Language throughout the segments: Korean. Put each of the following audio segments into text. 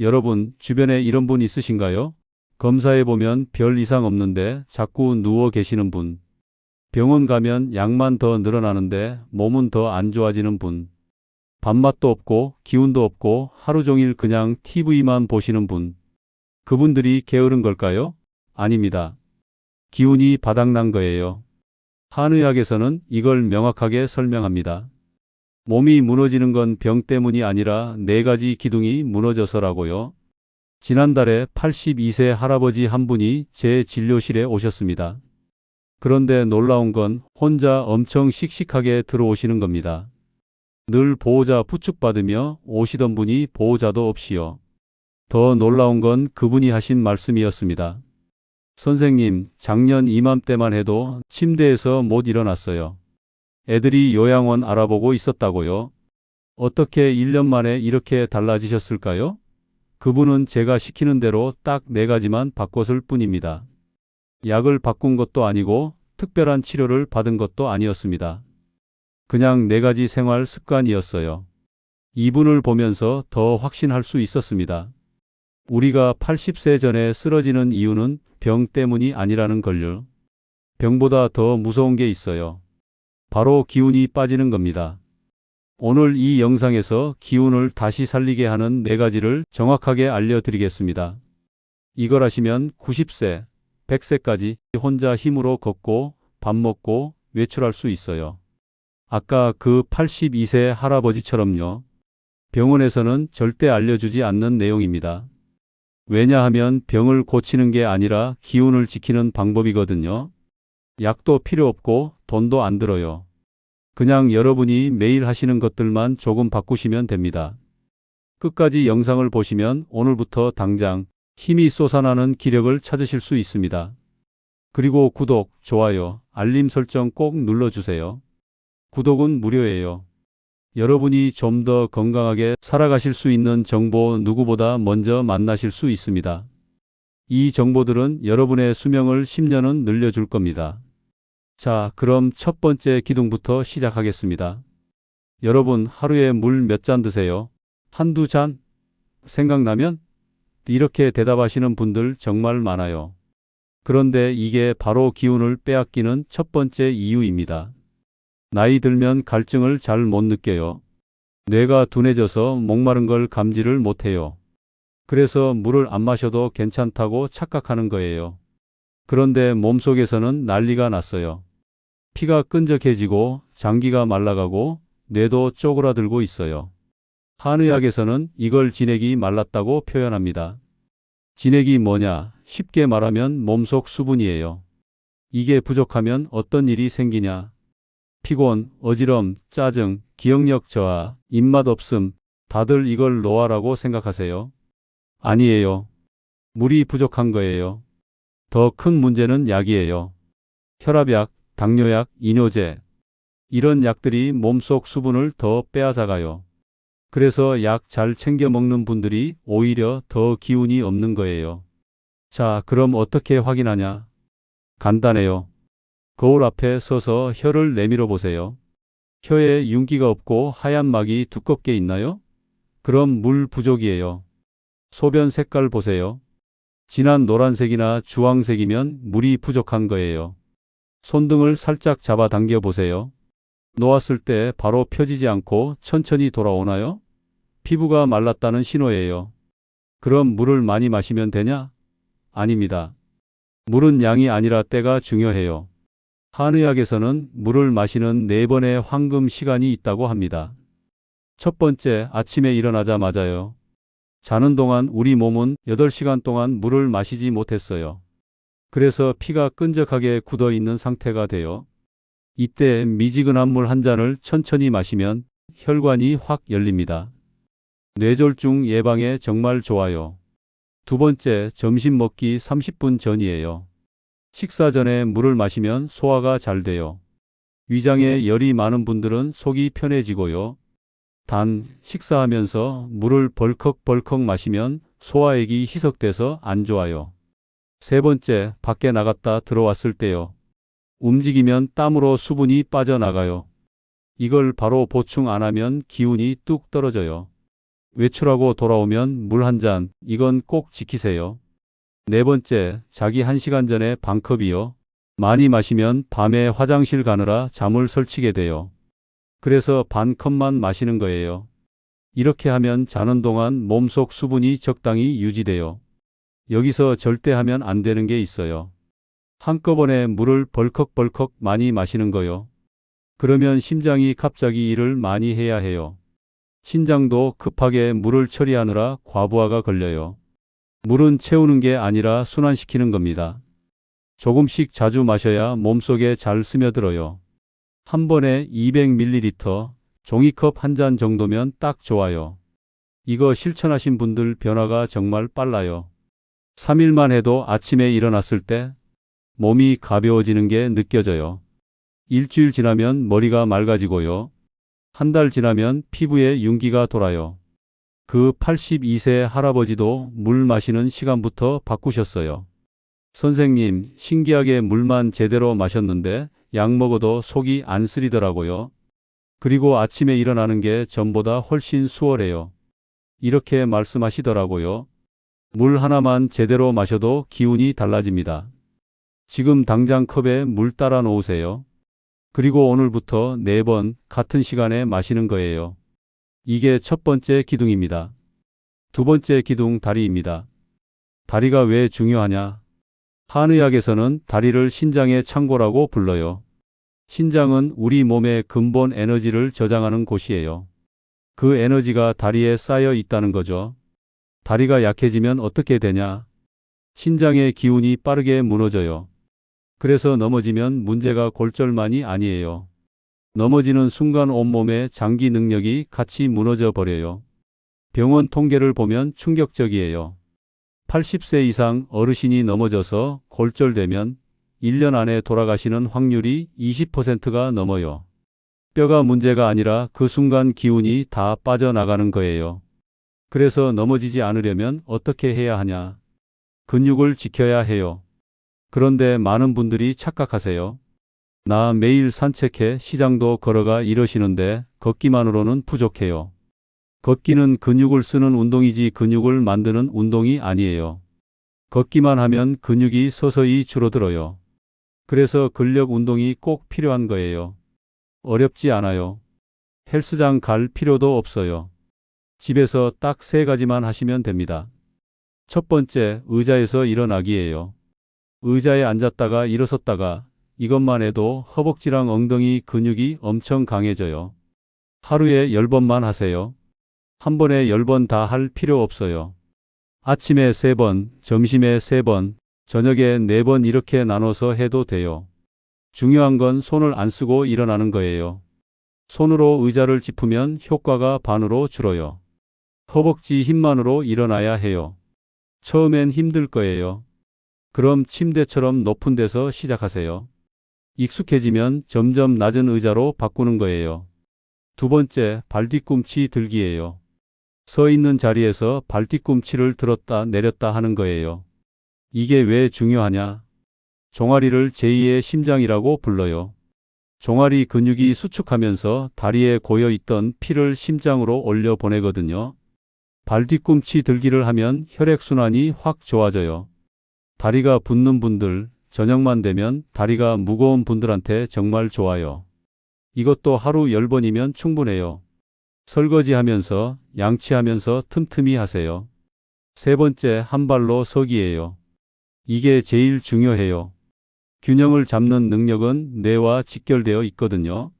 여러분, 주변에 이런 분 있으신가요? 검사해 보면 별 이상 없는데 자꾸 누워 계시는 분. 병원 가면 약만 더 늘어나는데 몸은 더 안 좋아지는 분. 밥맛도 없고 기운도 없고 하루 종일 그냥 TV만 보시는 분. 그분들이 게으른 걸까요? 아닙니다. 기운이 바닥난 거예요. 한의학에서는 이걸 명확하게 설명합니다. 몸이 무너지는 건 병 때문이 아니라 네 가지 기둥이 무너져서라고요. 지난달에 82세 할아버지 한 분이 제 진료실에 오셨습니다. 그런데 놀라운 건 혼자 엄청 씩씩하게 들어오시는 겁니다. 늘 보호자 부축받으며 오시던 분이 보호자도 없이요. 더 놀라운 건 그분이 하신 말씀이었습니다. 선생님, 작년 이맘때만 해도 침대에서 못 일어났어요. 애들이 요양원 알아보고 있었다고요. 어떻게 1년 만에 이렇게 달라지셨을까요? 그분은 제가 시키는 대로 딱 네 가지만 바꿨을 뿐입니다. 약을 바꾼 것도 아니고 특별한 치료를 받은 것도 아니었습니다. 그냥 네 가지 생활 습관이었어요. 이분을 보면서 더 확신할 수 있었습니다. 우리가 80세 전에 쓰러지는 이유는 병 때문이 아니라는 걸요. 병보다 더 무서운 게 있어요. 바로 기운이 빠지는 겁니다. 오늘 이 영상에서 기운을 다시 살리게 하는 네 가지를 정확하게 알려드리겠습니다. 이걸 하시면 90세, 100세까지 혼자 힘으로 걷고 밥 먹고 외출할 수 있어요. 아까 그 82세 할아버지처럼요. 병원에서는 절대 알려주지 않는 내용입니다. 왜냐하면 병을 고치는 게 아니라 기운을 지키는 방법이거든요. 약도 필요 없고 돈도 안 들어요. 그냥 여러분이 매일 하시는 것들만 조금 바꾸시면 됩니다. 끝까지 영상을 보시면 오늘부터 당장 힘이 솟아나는 기력을 찾으실 수 있습니다. 그리고 구독, 좋아요, 알림 설정 꼭 눌러주세요. 구독은 무료예요. 여러분이 좀 더 건강하게 살아가실 수 있는 정보 누구보다 먼저 만나실 수 있습니다. 이 정보들은 여러분의 수명을 10년은 늘려줄 겁니다. 자, 그럼 첫 번째 기둥부터 시작하겠습니다. 여러분, 하루에 물 몇 잔 드세요? 한두 잔? 생각나면? 이렇게 대답하시는 분들 정말 많아요. 그런데 이게 바로 기운을 빼앗기는 첫 번째 이유입니다. 나이 들면 갈증을 잘 못 느껴요. 뇌가 둔해져서 목마른 걸 감지를 못해요. 그래서 물을 안 마셔도 괜찮다고 착각하는 거예요. 그런데 몸속에서는 난리가 났어요. 피가 끈적해지고 장기가 말라가고 뇌도 쪼그라들고 있어요. 한의학에서는 이걸 진액이 말랐다고 표현합니다. 진액이 뭐냐? 쉽게 말하면 몸속 수분이에요. 이게 부족하면 어떤 일이 생기냐? 피곤, 어지럼, 짜증, 기억력 저하, 입맛 없음, 다들 이걸 노화라고 생각하세요? 아니에요. 물이 부족한 거예요. 더 큰 문제는 약이에요. 혈압약, 당뇨약, 이뇨제. 이런 약들이 몸속 수분을 더 빼앗아가요. 그래서 약 잘 챙겨 먹는 분들이 오히려 더 기운이 없는 거예요. 자, 그럼 어떻게 확인하냐? 간단해요. 거울 앞에 서서 혀를 내밀어 보세요. 혀에 윤기가 없고 하얀 막이 두껍게 있나요? 그럼 물 부족이에요. 소변 색깔 보세요. 진한 노란색이나 주황색이면 물이 부족한 거예요. 손등을 살짝 잡아 당겨 보세요. 놓았을 때 바로 펴지지 않고 천천히 돌아오나요? 피부가 말랐다는 신호예요. 그럼 물을 많이 마시면 되냐? 아닙니다. 물은 양이 아니라 때가 중요해요. 한의학에서는 물을 마시는 네 번의 황금 시간이 있다고 합니다. 첫 번째, 아침에 일어나자마자요. 자는 동안 우리 몸은 8시간 동안 물을 마시지 못했어요. 그래서 피가 끈적하게 굳어 있는 상태가 돼요. 이때 미지근한 물 한 잔을 천천히 마시면 혈관이 확 열립니다. 뇌졸중 예방에 정말 좋아요. 두 번째, 점심 먹기 30분 전이에요. 식사 전에 물을 마시면 소화가 잘 돼요. 위장에 열이 많은 분들은 속이 편해지고요. 단, 식사하면서 물을 벌컥벌컥 마시면 소화액이 희석돼서 안 좋아요. 세 번째, 밖에 나갔다 들어왔을 때요. 움직이면 땀으로 수분이 빠져나가요. 이걸 바로 보충 안 하면 기운이 뚝 떨어져요. 외출하고 돌아오면 물 한 잔, 이건 꼭 지키세요. 네 번째, 자기 한 시간 전에 반컵이요. 많이 마시면 밤에 화장실 가느라 잠을 설치게 돼요. 그래서 반 컵만 마시는 거예요. 이렇게 하면 자는 동안 몸속 수분이 적당히 유지돼요. 여기서 절대 하면 안 되는 게 있어요. 한꺼번에 물을 벌컥벌컥 많이 마시는 거요. 그러면 심장이 갑자기 일을 많이 해야 해요. 신장도 급하게 물을 처리하느라 과부하가 걸려요. 물은 채우는 게 아니라 순환시키는 겁니다. 조금씩 자주 마셔야 몸속에 잘 스며들어요. 한 번에 200ml, 종이컵 한 잔 정도면 딱 좋아요. 이거 실천하신 분들 변화가 정말 빨라요. 3일만 해도 아침에 일어났을 때 몸이 가벼워지는 게 느껴져요. 일주일 지나면 머리가 맑아지고요. 한 달 지나면 피부에 윤기가 돌아요. 그 82세 할아버지도 물 마시는 시간부터 바꾸셨어요. 선생님, 신기하게 물만 제대로 마셨는데 약 먹어도 속이 안 쓰리더라고요. 그리고 아침에 일어나는 게 전보다 훨씬 수월해요. 이렇게 말씀하시더라고요. 물 하나만 제대로 마셔도 기운이 달라집니다. 지금 당장 컵에 물 따라 놓으세요. 그리고 오늘부터 네번 같은 시간에 마시는 거예요. 이게 첫 번째 기둥입니다. 두 번째 기둥 다리입니다. 다리가 왜 중요하냐? 한의학에서는 다리를 신장의 창고라고 불러요. 신장은 우리 몸의 근본 에너지를 저장하는 곳이에요. 그 에너지가 다리에 쌓여 있다는 거죠. 다리가 약해지면 어떻게 되냐? 신장의 기운이 빠르게 무너져요. 그래서 넘어지면 문제가 골절만이 아니에요. 넘어지는 순간 온몸의 장기 능력이 같이 무너져 버려요. 병원 통계를 보면 충격적이에요. 80세 이상 어르신이 넘어져서 골절되면 1년 안에 돌아가시는 확률이 20%가 넘어요. 뼈가 문제가 아니라 그 순간 기운이 다 빠져나가는 거예요. 그래서 넘어지지 않으려면 어떻게 해야 하냐? 근육을 지켜야 해요. 그런데 많은 분들이 착각하세요. 나 매일 산책해 시장도 걸어가 이러시는데 걷기만으로는 부족해요. 걷기는 근육을 쓰는 운동이지 근육을 만드는 운동이 아니에요. 걷기만 하면 근육이 서서히 줄어들어요. 그래서 근력 운동이 꼭 필요한 거예요. 어렵지 않아요. 헬스장 갈 필요도 없어요. 집에서 딱 세 가지만 하시면 됩니다. 첫 번째, 의자에서 일어나기예요. 의자에 앉았다가 일어섰다가 이것만 해도 허벅지랑 엉덩이 근육이 엄청 강해져요. 하루에 10번만 하세요. 한 번에 10번 다 할 필요 없어요. 아침에 3번, 점심에 3번, 저녁에 4번 이렇게 나눠서 해도 돼요. 중요한 건 손을 안 쓰고 일어나는 거예요. 손으로 의자를 짚으면 효과가 반으로 줄어요. 허벅지 힘만으로 일어나야 해요. 처음엔 힘들 거예요. 그럼 침대처럼 높은 데서 시작하세요. 익숙해지면 점점 낮은 의자로 바꾸는 거예요. 두 번째, 발뒤꿈치 들기예요. 서 있는 자리에서 발뒤꿈치를 들었다 내렸다 하는 거예요. 이게 왜 중요하냐? 종아리를 제2의 심장이라고 불러요. 종아리 근육이 수축하면서 다리에 고여 있던 피를 심장으로 올려 보내거든요. 발 뒤꿈치 들기를 하면 혈액순환이 확 좋아져요. 다리가 붓는 분들, 저녁만 되면 다리가 무거운 분들한테 정말 좋아요. 이것도 하루 10번이면 충분해요. 설거지 하면서, 양치하면서 틈틈이 하세요. 세 번째, 한 발로 서기예요. 이게 제일 중요해요. 균형을 잡는 능력은 뇌와 직결되어 있거든요.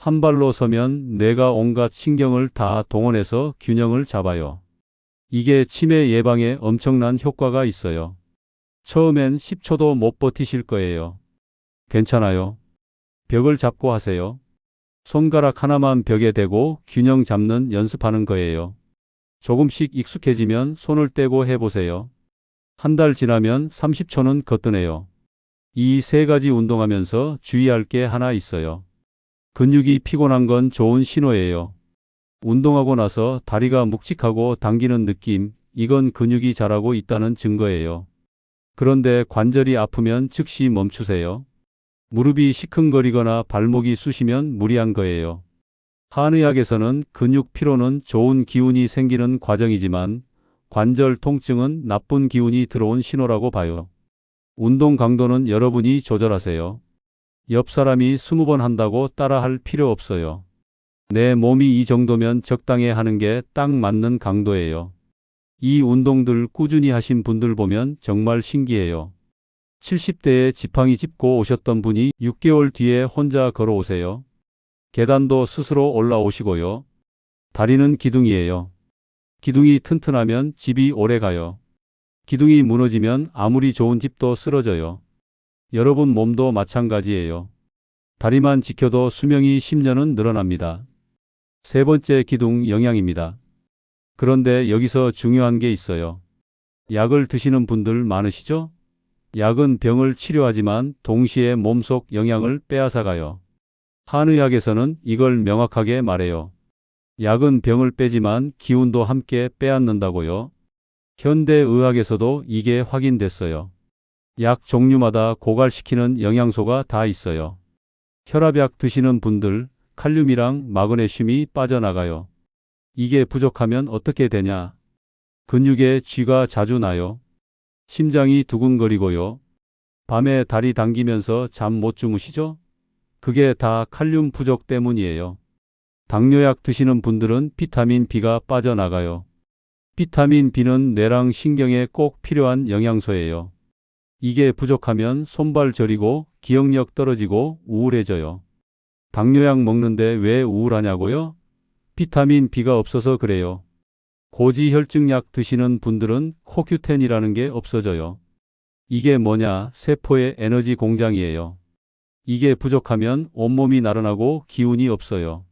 한 발로 서면 뇌가 온갖 신경을 다 동원해서 균형을 잡아요. 이게 치매 예방에 엄청난 효과가 있어요. 처음엔 10초도 못 버티실 거예요. 괜찮아요. 벽을 잡고 하세요. 손가락 하나만 벽에 대고 균형 잡는 연습하는 거예요. 조금씩 익숙해지면 손을 떼고 해보세요. 한 달 지나면 30초는 거뜬해요. 이 세 가지 운동하면서 주의할 게 하나 있어요. 근육이 피곤한 건 좋은 신호예요. 운동하고 나서 다리가 묵직하고 당기는 느낌, 이건 근육이 자라고 있다는 증거예요. 그런데 관절이 아프면 즉시 멈추세요. 무릎이 시큰거리거나 발목이 쑤시면 무리한 거예요. 한의학에서는 근육 피로는 좋은 기운이 생기는 과정이지만 관절 통증은 나쁜 기운이 들어온 신호라고 봐요. 운동 강도는 여러분이 조절하세요. 옆 사람이 20번 한다고 따라할 필요 없어요. 내 몸이 이 정도면 적당히 하는 게 딱 맞는 강도예요. 이 운동들 꾸준히 하신 분들 보면 정말 신기해요. 70대에 지팡이 짚고 오셨던 분이 6개월 뒤에 혼자 걸어오세요. 계단도 스스로 올라오시고요. 다리는 기둥이에요. 기둥이 튼튼하면 집이 오래 가요. 기둥이 무너지면 아무리 좋은 집도 쓰러져요. 여러분 몸도 마찬가지예요. 다리만 지켜도 수명이 10년은 늘어납니다. 세 번째 기둥 영양입니다. 그런데 여기서 중요한 게 있어요. 약을 드시는 분들 많으시죠? 약은 병을 치료하지만 동시에 몸속 영양을 빼앗아가요. 한의학에서는 이걸 명확하게 말해요. 약은 병을 빼지만 기운도 함께 빼앗는다고요. 현대의학에서도 이게 확인됐어요. 약 종류마다 고갈시키는 영양소가 다 있어요. 혈압약 드시는 분들 칼륨이랑 마그네슘이 빠져나가요. 이게 부족하면 어떻게 되냐? 근육에 쥐가 자주 나요. 심장이 두근거리고요. 밤에 다리 당기면서 잠 못 주무시죠? 그게 다 칼륨 부족 때문이에요. 당뇨약 드시는 분들은 비타민 B가 빠져나가요. 비타민 B는 뇌랑 신경에 꼭 필요한 영양소예요. 이게 부족하면 손발 저리고 기억력 떨어지고 우울해져요. 당뇨약 먹는데 왜 우울하냐고요? 비타민 B가 없어서 그래요. 고지혈증약 드시는 분들은 코큐텐이라는 게 없어져요. 이게 뭐냐? 세포의 에너지 공장이에요. 이게 부족하면 온몸이 나른하고 기운이 없어요.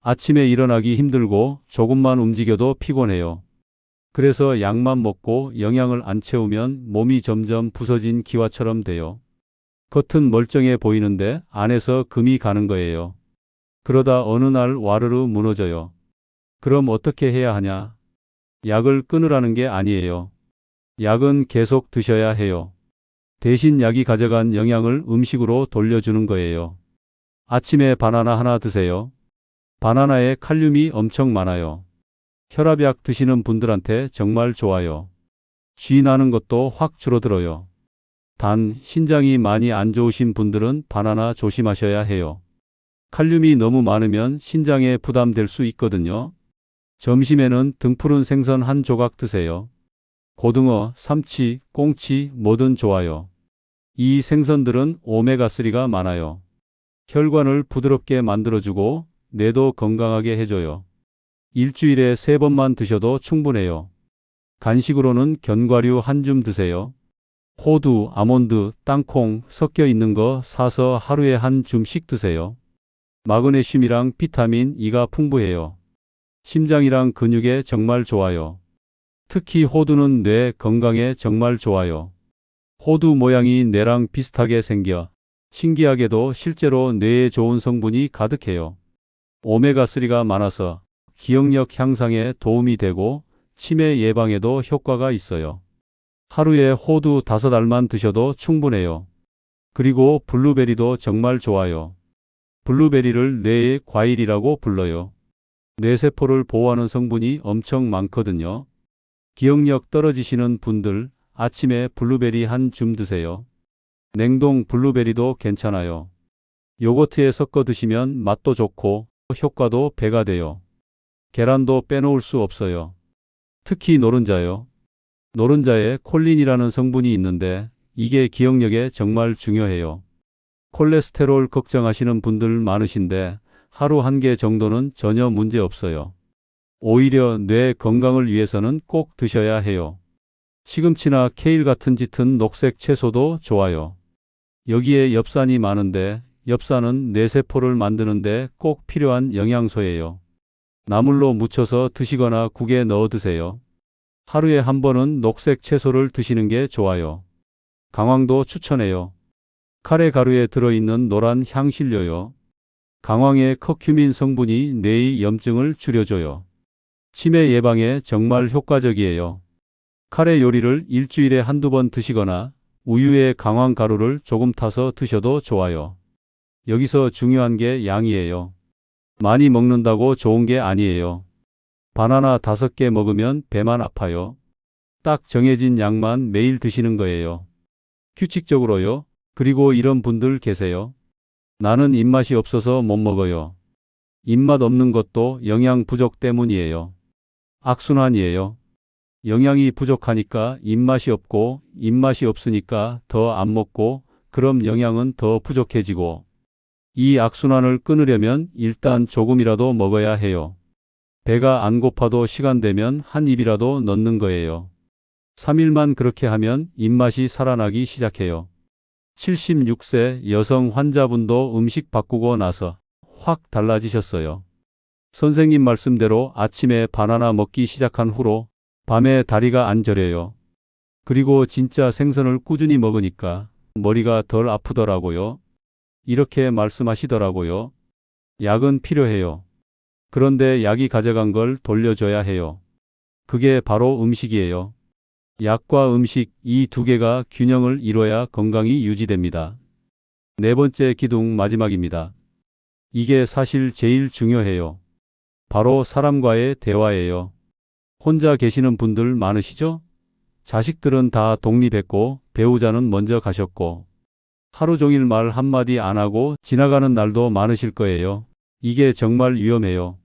아침에 일어나기 힘들고 조금만 움직여도 피곤해요. 그래서 약만 먹고 영양을 안 채우면 몸이 점점 부서진 기와처럼 돼요. 겉은 멀쩡해 보이는데 안에서 금이 가는 거예요. 그러다 어느 날 와르르 무너져요. 그럼 어떻게 해야 하냐? 약을 끊으라는 게 아니에요. 약은 계속 드셔야 해요. 대신 약이 가져간 영양을 음식으로 돌려주는 거예요. 아침에 바나나 하나 드세요. 바나나에 칼륨이 엄청 많아요. 혈압약 드시는 분들한테 정말 좋아요. 쥐 나는 것도 확 줄어들어요. 단, 신장이 많이 안 좋으신 분들은 바나나 조심하셔야 해요. 칼륨이 너무 많으면 신장에 부담될 수 있거든요. 점심에는 등푸른 생선 한 조각 드세요. 고등어, 삼치, 꽁치 뭐든 좋아요. 이 생선들은 오메가3가 많아요. 혈관을 부드럽게 만들어주고 뇌도 건강하게 해줘요. 일주일에 세 번만 드셔도 충분해요. 간식으로는 견과류 한 줌 드세요. 호두, 아몬드, 땅콩 섞여 있는 거 사서 하루에 한 줌씩 드세요. 마그네슘이랑 비타민 E가 풍부해요. 심장이랑 근육에 정말 좋아요. 특히 호두는 뇌 건강에 정말 좋아요. 호두 모양이 뇌랑 비슷하게 생겨 신기하게도 실제로 뇌에 좋은 성분이 가득해요. 오메가3가 많아서 기억력 향상에 도움이 되고 치매 예방에도 효과가 있어요. 하루에 호두 다섯 알만 드셔도 충분해요. 그리고 블루베리도 정말 좋아요. 블루베리를 뇌의 과일이라고 불러요. 뇌세포를 보호하는 성분이 엄청 많거든요. 기억력 떨어지시는 분들 아침에 블루베리 한 줌 드세요. 냉동 블루베리도 괜찮아요. 요거트에 섞어 드시면 맛도 좋고 효과도 배가 돼요. 계란도 빼놓을 수 없어요. 특히 노른자요. 노른자에 콜린이라는 성분이 있는데 이게 기억력에 정말 중요해요. 콜레스테롤 걱정하시는 분들 많으신데 하루 한 개 정도는 전혀 문제 없어요. 오히려 뇌 건강을 위해서는 꼭 드셔야 해요. 시금치나 케일 같은 짙은 녹색 채소도 좋아요. 여기에 엽산이 많은데 엽산은 뇌세포를 만드는데 꼭 필요한 영양소예요. 나물로 무쳐서 드시거나 국에 넣어 드세요. 하루에 한 번은 녹색 채소를 드시는 게 좋아요. 강황도 추천해요. 카레 가루에 들어있는 노란 향신료요. 강황의 커큐민 성분이 뇌의 염증을 줄여줘요. 치매 예방에 정말 효과적이에요. 카레 요리를 일주일에 한두 번 드시거나 우유에 강황 가루를 조금 타서 드셔도 좋아요. 여기서 중요한 게 양이에요. 많이 먹는다고 좋은 게 아니에요. 바나나 다섯 개 먹으면 배만 아파요. 딱 정해진 양만 매일 드시는 거예요. 규칙적으로요. 그리고 이런 분들 계세요. 나는 입맛이 없어서 못 먹어요. 입맛 없는 것도 영양 부족 때문이에요. 악순환이에요. 영양이 부족하니까 입맛이 없고 입맛이 없으니까 더 안 먹고 그럼 영양은 더 부족해지고 이 악순환을 끊으려면 일단 조금이라도 먹어야 해요. 배가 안 고파도 시간 되면 한 입이라도 넣는 거예요. 3일만 그렇게 하면 입맛이 살아나기 시작해요. 76세 여성 환자분도 음식 바꾸고 나서 확 달라지셨어요. 선생님 말씀대로 아침에 바나나 먹기 시작한 후로 밤에 다리가 안 저려요. 그리고 진짜 생선을 꾸준히 먹으니까 머리가 덜 아프더라고요. 이렇게 말씀하시더라고요. 약은 필요해요. 그런데 약이 가져간 걸 돌려줘야 해요. 그게 바로 음식이에요. 약과 음식 이 두 개가 균형을 이뤄야 건강이 유지됩니다. 네 번째 기둥 마지막입니다. 이게 사실 제일 중요해요. 바로 사람과의 대화예요. 혼자 계시는 분들 많으시죠? 자식들은 다 독립했고 배우자는 먼저 가셨고 하루 종일 말 한마디 안 하고 지나가는 날도 많으실 거예요. 이게 정말 위험해요.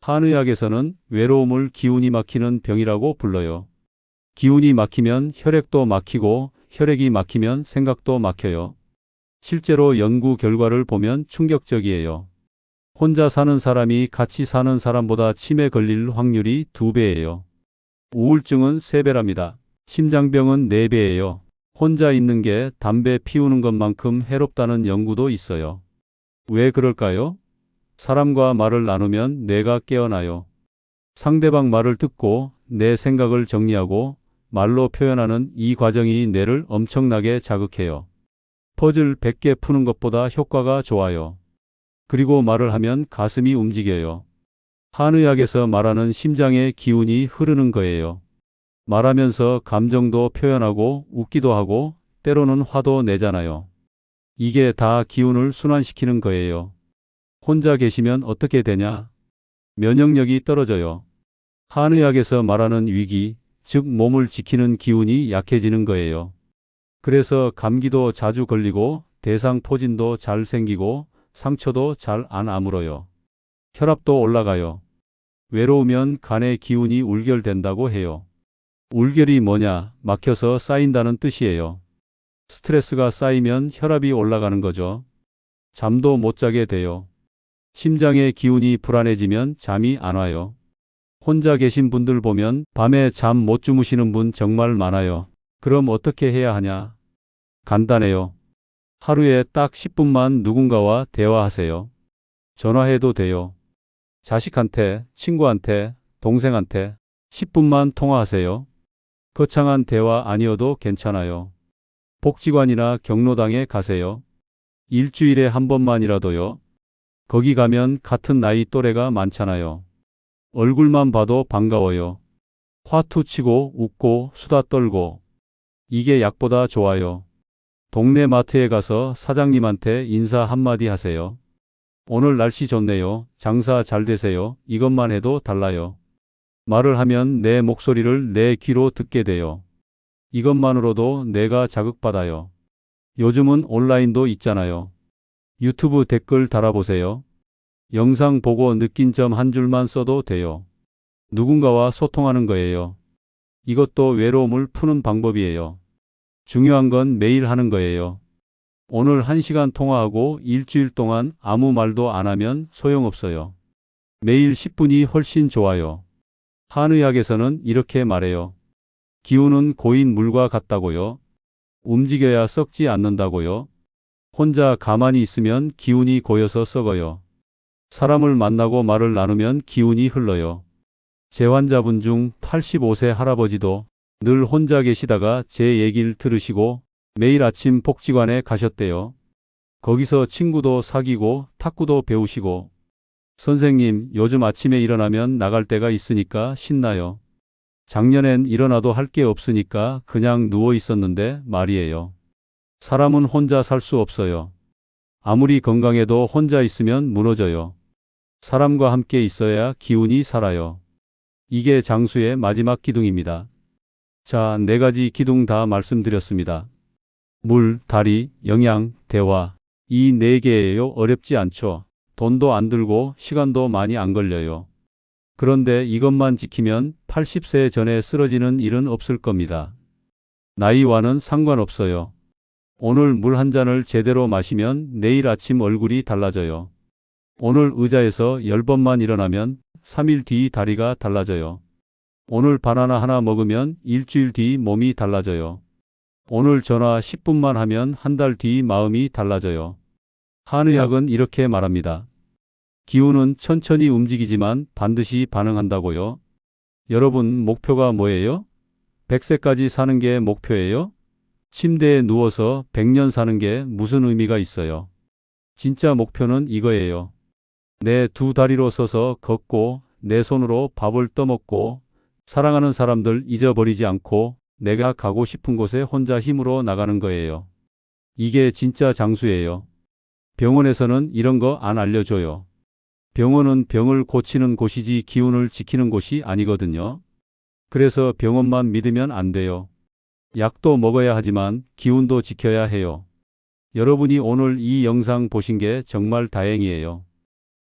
한의학에서는 외로움을 기운이 막히는 병이라고 불러요. 기운이 막히면 혈액도 막히고 혈액이 막히면 생각도 막혀요. 실제로 연구 결과를 보면 충격적이에요. 혼자 사는 사람이 같이 사는 사람보다 치매 걸릴 확률이 2배예요. 우울증은 3배랍니다. 심장병은 4배예요. 혼자 있는 게 담배 피우는 것만큼 해롭다는 연구도 있어요. 왜 그럴까요? 사람과 말을 나누면 뇌가 깨어나요. 상대방 말을 듣고 내 생각을 정리하고 말로 표현하는 이 과정이 뇌를 엄청나게 자극해요. 퍼즐 100개 푸는 것보다 효과가 좋아요. 그리고 말을 하면 가슴이 움직여요. 한의학에서 말하는 심장의 기운이 흐르는 거예요. 말하면서 감정도 표현하고 웃기도 하고 때로는 화도 내잖아요. 이게 다 기운을 순환시키는 거예요. 혼자 계시면 어떻게 되냐? 면역력이 떨어져요. 한의학에서 말하는 위기, 즉 몸을 지키는 기운이 약해지는 거예요. 그래서 감기도 자주 걸리고 대상포진도 잘 생기고 상처도 잘 안 아물어요. 혈압도 올라가요. 외로우면 간의 기운이 울결된다고 해요. 울결이 뭐냐? 막혀서 쌓인다는 뜻이에요. 스트레스가 쌓이면 혈압이 올라가는 거죠. 잠도 못 자게 돼요. 심장의 기운이 불안해지면 잠이 안 와요. 혼자 계신 분들 보면 밤에 잠 못 주무시는 분 정말 많아요. 그럼 어떻게 해야 하냐? 간단해요. 하루에 딱 10분만 누군가와 대화하세요. 전화해도 돼요. 자식한테, 친구한테, 동생한테 10분만 통화하세요. 거창한 대화 아니어도 괜찮아요. 복지관이나 경로당에 가세요. 일주일에 한 번만이라도요. 거기 가면 같은 나이 또래가 많잖아요. 얼굴만 봐도 반가워요. 화투 치고 웃고 수다 떨고. 이게 약보다 좋아요. 동네 마트에 가서 사장님한테 인사 한마디 하세요. 오늘 날씨 좋네요. 장사 잘 되세요. 이것만 해도 달라요. 말을 하면 내 목소리를 내 귀로 듣게 돼요. 이것만으로도 내가 자극받아요. 요즘은 온라인도 있잖아요. 유튜브 댓글 달아보세요. 영상 보고 느낀 점 한 줄만 써도 돼요. 누군가와 소통하는 거예요. 이것도 외로움을 푸는 방법이에요. 중요한 건 매일 하는 거예요. 오늘 한 시간 통화하고 일주일 동안 아무 말도 안 하면 소용없어요. 매일 10분이 훨씬 좋아요. 한의학에서는 이렇게 말해요. 기운은 고인 물과 같다고요. 움직여야 썩지 않는다고요. 혼자 가만히 있으면 기운이 고여서 썩어요. 사람을 만나고 말을 나누면 기운이 흘러요. 제 환자분 중 85세 할아버지도 늘 혼자 계시다가 제 얘기를 들으시고 매일 아침 복지관에 가셨대요. 거기서 친구도 사귀고 탁구도 배우시고 선생님 요즘 아침에 일어나면 나갈 때가 있으니까 신나요. 작년엔 일어나도 할 게 없으니까 그냥 누워 있었는데 말이에요. 사람은 혼자 살 수 없어요. 아무리 건강해도 혼자 있으면 무너져요. 사람과 함께 있어야 기운이 살아요. 이게 장수의 마지막 기둥입니다. 자, 네 가지 기둥 다 말씀드렸습니다. 물, 다리, 영양, 대화. 이 네 개예요. 어렵지 않죠. 돈도 안 들고 시간도 많이 안 걸려요. 그런데 이것만 지키면 80세 전에 쓰러지는 일은 없을 겁니다. 나이와는 상관없어요. 오늘 물 한 잔을 제대로 마시면 내일 아침 얼굴이 달라져요. 오늘 의자에서 10번만 일어나면 3일 뒤 다리가 달라져요. 오늘 바나나 하나 먹으면 일주일 뒤 몸이 달라져요. 오늘 전화 10분만 하면 한 달 뒤 마음이 달라져요. 한의학은 이렇게 말합니다. 기운은 천천히 움직이지만 반드시 반응한다고요. 여러분 목표가 뭐예요? 100세까지 사는 게 목표예요? 침대에 누워서 100년 사는 게 무슨 의미가 있어요? 진짜 목표는 이거예요. 내 두 다리로 서서 걷고 내 손으로 밥을 떠먹고 사랑하는 사람들 잊어버리지 않고 내가 가고 싶은 곳에 혼자 힘으로 나가는 거예요. 이게 진짜 장수예요. 병원에서는 이런 거 안 알려줘요. 병원은 병을 고치는 곳이지 기운을 지키는 곳이 아니거든요. 그래서 병원만 믿으면 안 돼요. 약도 먹어야 하지만 기운도 지켜야 해요. 여러분이 오늘 이 영상 보신 게 정말 다행이에요.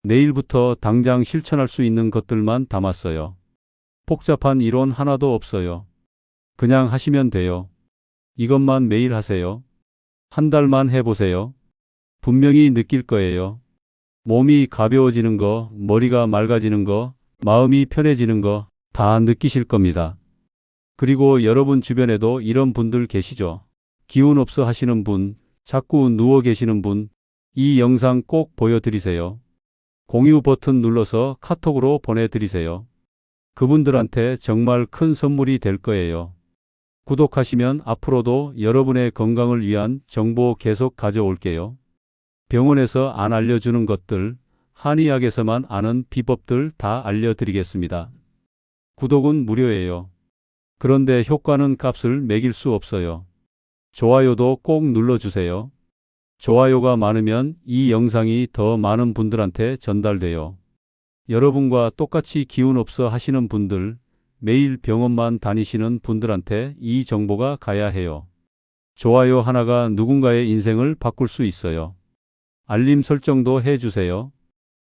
내일부터 당장 실천할 수 있는 것들만 담았어요. 복잡한 이론 하나도 없어요. 그냥 하시면 돼요. 이것만 매일 하세요. 한 달만 해보세요. 분명히 느낄 거예요. 몸이 가벼워지는 거, 머리가 맑아지는 거, 마음이 편해지는 거 다 느끼실 겁니다. 그리고 여러분 주변에도 이런 분들 계시죠? 기운 없어 하시는 분, 자꾸 누워 계시는 분, 이 영상 꼭 보여드리세요. 공유 버튼 눌러서 카톡으로 보내드리세요. 그분들한테 정말 큰 선물이 될 거예요. 구독하시면 앞으로도 여러분의 건강을 위한 정보 계속 가져올게요. 병원에서 안 알려주는 것들, 한의학에서만 아는 비법들 다 알려드리겠습니다. 구독은 무료예요. 그런데 효과는 값을 매길 수 없어요. 좋아요도 꼭 눌러주세요. 좋아요가 많으면 이 영상이 더 많은 분들한테 전달돼요. 여러분과 똑같이 기운 없어 하시는 분들, 매일 병원만 다니시는 분들한테 이 정보가 가야 해요. 좋아요 하나가 누군가의 인생을 바꿀 수 있어요. 알림 설정도 해주세요.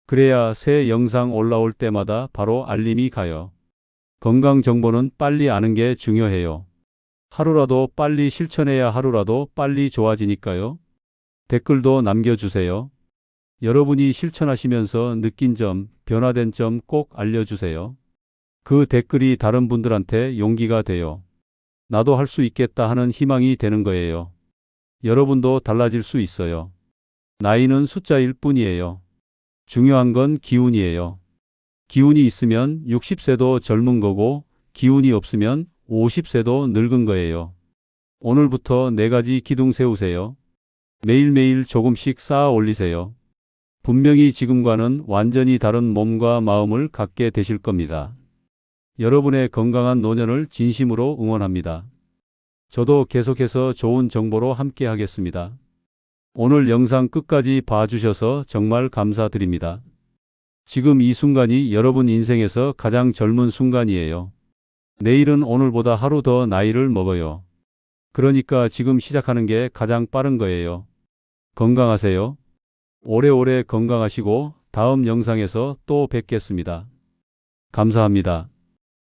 그래야 새 영상 올라올 때마다 바로 알림이 가요. 건강 정보는 빨리 아는 게 중요해요. 하루라도 빨리 실천해야 하루라도 빨리 좋아지니까요. 댓글도 남겨주세요. 여러분이 실천하시면서 느낀 점, 변화된 점 꼭 알려주세요. 그 댓글이 다른 분들한테 용기가 돼요. 나도 할 수 있겠다 하는 희망이 되는 거예요. 여러분도 달라질 수 있어요. 나이는 숫자일 뿐이에요. 중요한 건 기운이에요. 기운이 있으면 60세도 젊은 거고 기운이 없으면 50세도 늙은 거예요. 오늘부터 네 가지 기둥 세우세요. 매일매일 조금씩 쌓아 올리세요. 분명히 지금과는 완전히 다른 몸과 마음을 갖게 되실 겁니다. 여러분의 건강한 노년을 진심으로 응원합니다. 저도 계속해서 좋은 정보로 함께 하겠습니다. 오늘 영상 끝까지 봐주셔서 정말 감사드립니다. 지금 이 순간이 여러분 인생에서 가장 젊은 순간이에요. 내일은 오늘보다 하루 더 나이를 먹어요. 그러니까 지금 시작하는 게 가장 빠른 거예요. 건강하세요. 오래오래 건강하시고 다음 영상에서 또 뵙겠습니다. 감사합니다.